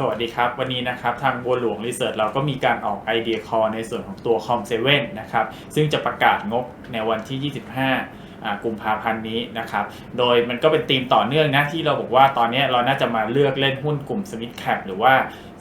สวัสดีครับ วันนี้นะครับทางบัวหลวงรีเสิร์ชเราก็มีการออกไอเดียคอในส่วนของตัวคอมเซเว่นนะครับ ซึ่งจะประกาศงบในวันที่ 25อ่ากุมภาพันธ์นี้นะครับ โดยมันก็เป็นธีมต่อเนื่องนะที่เราบอกว่าตอนนี้เราน่าจะมาเลือกเล่นหุ้นกลุ่มสมิธแคปหรือว่า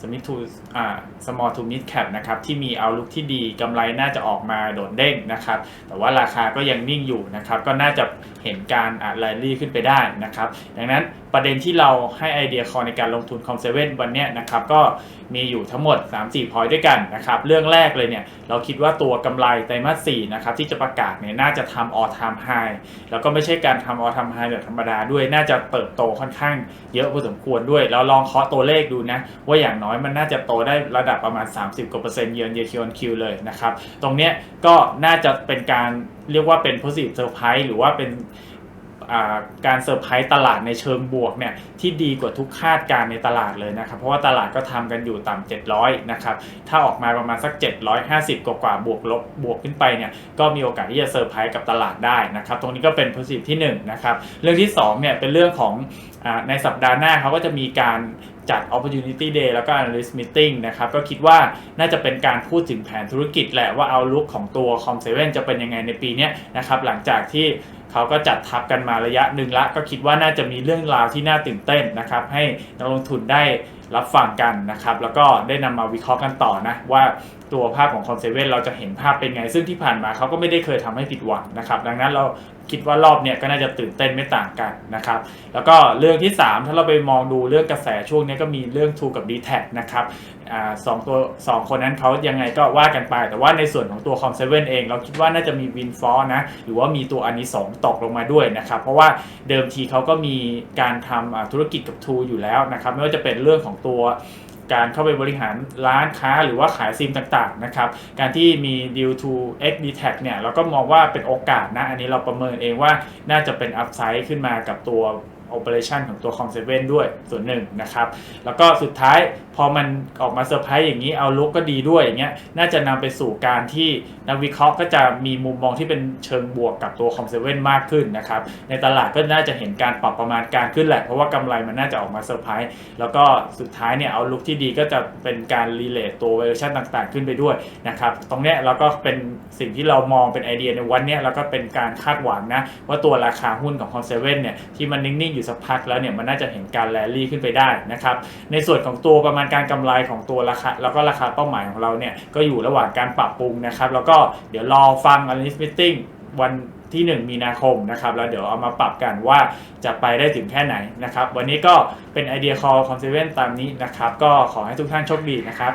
Smith to อ่า small to mid cap นะครับที่มีเอาลุกที่ดีกำไรน่าจะออกมาโดดเด้งนะครับ แต่ว่าราคาก็ยังนิ่งอยู่นะครับ ก็น่าจะเห็นการอ่าแรลลี่ขึ้นไปได้นะครับ ดังนั้นประเด็นที่เราให้ไอเดียคอในการลงทุนคอมเซเว่นวันนี้นะครับ ก็มีอยู่ทั้งหมด 3-4 พอยต์ด้วยกันนะครับ เรื่องแรกเลยเนี่ย เราคิดว่าตัวกำไรไตรมาส4นะครับ ที่จะประกาศเนี่ยน่าจะทำ all time high แล้วก็ไม่ใช่การทำ all time high แบบธรรมดาด้วยน่าจะเติบโตค่อนข้างเยอะพอสมควรด้วยเราลองเคาะตัวเลขดูนะว่าอย่างน้อยมันน่าจะโตได้ระดับประมาณ 30 กว่าเปอร์เซ็นต์เยือนเยคิวอนคิวเลยนะครับ ตรงเนี้ยก็น่าจะเป็นการเรียกว่าเป็น positive surprise หรือว่าเป็น การเซอร์ไพรส์ตลาดในเชิงบวกเนี่ยที่ดีกว่าทุกคาดการณ์ในตลาดเลยนะครับ เพราะว่าตลาดก็ทำกันอยู่ต่ำ700นะครับถ้าออกมาประมาณสัก 750 กว่ากว่าบวกลบบวกขึ้นไปเนี่ยก็มีโอกาสที่จะเซอร์ไพรส์กับตลาดได้นะครับตรงนี้ก็เป็น positive ที่1นะครับเรื่องที่2เนี่ยเป็นเรื่องของอในสัปดาห์หน้าเขาก็จะมีการจัด opportunity day แล้วก็ analyst meeting นะครับ ก็คิดว่าน่าจะเป็นการพูดถึงแผนธุรกิจแหละว่าเอาลุกของตัว com7 จะเป็นยังไงในปีนี้นะครับ หลังจากที่ เขาก็จัดทับกันมาระยะหนึ่งละ ก็คิดว่าน่าจะมีเรื่องราวที่น่าตื่นเต้นนะครับ ให้นักลงทุนได้ รับฟังกันนะครับ แล้วก็ได้นำมาวิเคราะห์กันต่อนะ ว่าตัวภาพของคอนเซเว่นเราจะเห็นภาพเป็นไง ซึ่งที่ผ่านมาเขาก็ไม่ได้เคยทำให้ผิดหวังนะครับ ดังนั้นเราคิดว่ารอบเนี้ยก็น่าจะตื่นเต้นไม่ต่างกันนะครับ แล้วก็เรื่องที่ 3 ถ้าเราไปมองดูเรื่องกระแสช่วงนี้ก็มีเรื่อง True กับ d t แทนะครับอสองตัวสองคนนั้นเขายังไงก็ว่ากันไป แต่ว่าในส่วนของตัวคอมเซเว่นเอง เราคิดว่าน่าจะมีวินฟอร์นะ หรือว่ามีตัวอันนี้สองตกลงมาด้วยนะครับ เพราะว่าเดิมทีเขาก็มีการทำอ่าธุรกิจกับ True อยู่แล้วนะครับ ไม่ว่าจะเป็นเรื่องของตัวการเข้าไปบริหารร้านค้าหรือว่าขายซิมต่างๆนะครับ การที่มี deal to x d t a c เนี่ยเราก็มองว่าเป็นโอกาสนะ อันนี้เราประเมินเองว่าน่าจะเป็น upside ขึ้นมากับตัว operation ของตัว Com7 ด้วยส่วนหนึ่งนะครับ แล้วก็สุดท้ายพอมันออกมาเซอร์ไพรส์อย่างนี้เอาลุกก็ดีด้วยอย่างเงี้ยน่าจะนำไปสู่การที่นักวิเคราะห์ก็จะมีมุมมองที่เป็นเชิงบวกกับตัว Com7 มากขึ้นนะครับ ในตลาดก็น่าจะเห็นการปรับประมาณการขึ้นแหละ เพราะว่ากำไรมันน่าจะออกมาเซอร์ไพรส์แล้วก็สุดท้ายเนี่ยเอาลุกที่ดีก็จะเป็นการรีเลทตัวเวอร์ชันต่างๆ ขึ้นไปด้วยนะครับตรงเนี้ยเราก็เป็นสิ่งที่เรามองเป็นไอเดียในวันเนี้ยแล้วก็เป็นการคาดหวังนะว่าตัวราคาหุ้นของ Com7 เนี่ยที่มันนิ่งอยู่สักพักแล้วเนี่ยมันน่าจะเห็นการแรลลี่ขึ้นไปได้นะครับในส่วนของตัวประมาณการกำไรของตัวราคาแล้วก็ราคาเป้าหมายของเราเนี่ยก็อยู่ระหว่างการปรับปรุงนะครับแล้วก็เดี๋ยวรอฟัง analyst meeting วันที่ 1 มีนาคมนะครับแล้วเดี๋ยวเอามาปรับกันว่าจะไปได้ถึงแค่ไหนนะครับ วันนี้ก็เป็นไอเดียคอ Com7 ตามนี้นะครับ ก็ขอให้ทุกท่านโชคดีนะครับ